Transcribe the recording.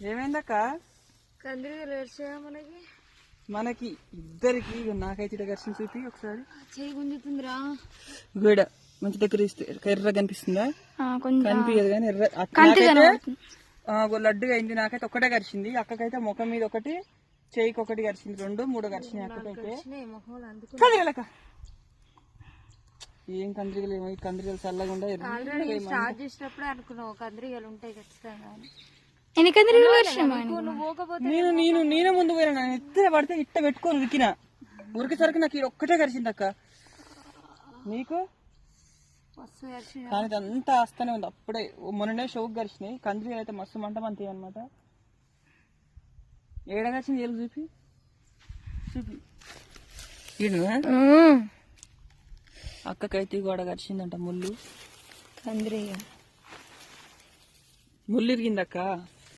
ఏమైందక్క? కందిరీగలు ఏడ్చా మనకి? మనకి ఇద్దరికి నాకైతే ఘర్షణ చూపి ఒకసారి. చెయ్యి గుంజుతుందిరా. గోడ మంచి దగ్గర ఇస్తే ఎర్ర కనిపిస్తుందా? కొంచెం కనిపించదు కానీ ఎర్ర లడ్డుగా అయింది. నాకైతే ఒక్కటే గరిచింది అక్కకైతే ముఖం మీద ఒకటి చేయికి ఒకటి గరిచింది రెండు మూడు గరిచినాయి అక్కకైతే. కందిరీగలక్క ఏం కందిరీగలు ఏమో కందిరీగలు చల్లగా ఉండే ఆల్రెడీ స్టార్ట్ చేసినప్పుడే అనుకున్నావు కందిరీగలు ఉంటాయి ఖచ్చితంగా పోకపోతే నేను నేను నేనే ముందు పోయినా నేను ఎత్తే పడితే ఇట్ట పెట్టుకొని ఉరికిన ఉరికేసరికి నాకు ఇది ఒక్కటే గరిచింది అక్క నీకు కానీ అంతా వస్తూనే ఉంది అప్పుడే ఓ మొన్ననే షోక్ గరిచినాయి కందిరీగలు అయితే మస్తు మంట మంతాయి అనమాట ఏడ గరిచింది ఏళ్ళు చూపి చూపి? అక్కకైతే గోడ గరిచిందంట ముళ్ళు కందిరీగ ముళ్ళు ఇరిగిందక్క